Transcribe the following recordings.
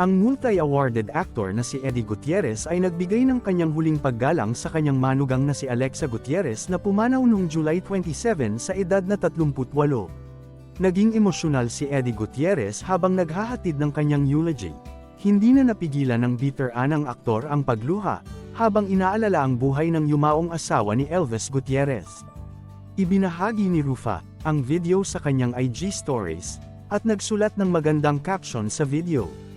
Ang multi-awarded actor na si Eddie Gutierrez ay nagbigay ng kanyang huling paggalang sa kanyang manugang na si Alexa Gutierrez na pumanaw noong July 27 sa edad na 38. Naging emosyonal si Eddie Gutierrez habang naghahatid ng kanyang eulogy. Hindi na napigilan ng bitter anang aktor ang pagluha, habang inaalala ang buhay ng yumaong asawa ni Elvis Gutierrez. Ibinahagi ni Rufa ang video sa kanyang IG stories, at nagsulat ng magandang caption sa video.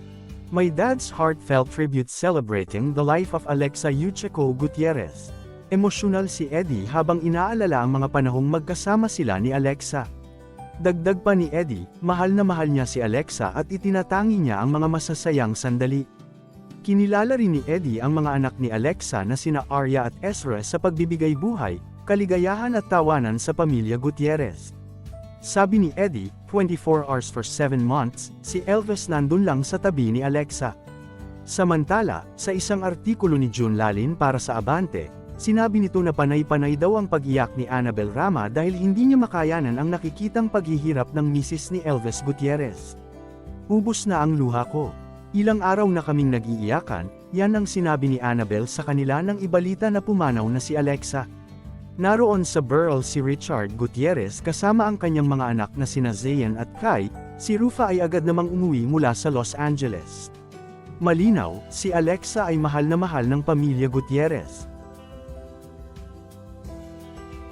My dad's heartfelt tribute celebrating the life of Alexa Yucheco Gutierrez. Emosyonal si Eddie habang inaalala ang mga panahong magkasama sila ni Alexa. Dagdag pa ni Eddie, mahal na mahal niya si Alexa at itinatangi niya ang mga masasayang sandali. Kinilala rin ni Eddie ang mga anak ni Alexa na sina Arya at Ezra sa pagbibigay buhay, kaligayahan at tawanan sa pamilya Gutierrez. Sabi ni Eddie, 24 hours for 7 months, si Elvis nandun lang sa tabi ni Alexa. Samantala, sa isang artikulo ni June Lalin para sa Abante, sinabi nito na panay-panay daw ang pag-iyak ni Annabel Rama dahil hindi niya makayanan ang nakikitang paghihirap ng misis ni Elvis Gutierrez. Ubus na ang luha ko. Ilang araw na kaming nag-iiyakan, yan ang sinabi ni Annabel sa kanila nang ibalita na pumanaw na si Alexa. Naroon sa Burl si Richard Gutierrez kasama ang kanyang mga anak na sina Zayan at Kai, si Rufa ay agad namang umuwi mula sa Los Angeles. Malinaw, si Alexa ay mahal na mahal ng pamilya Gutierrez.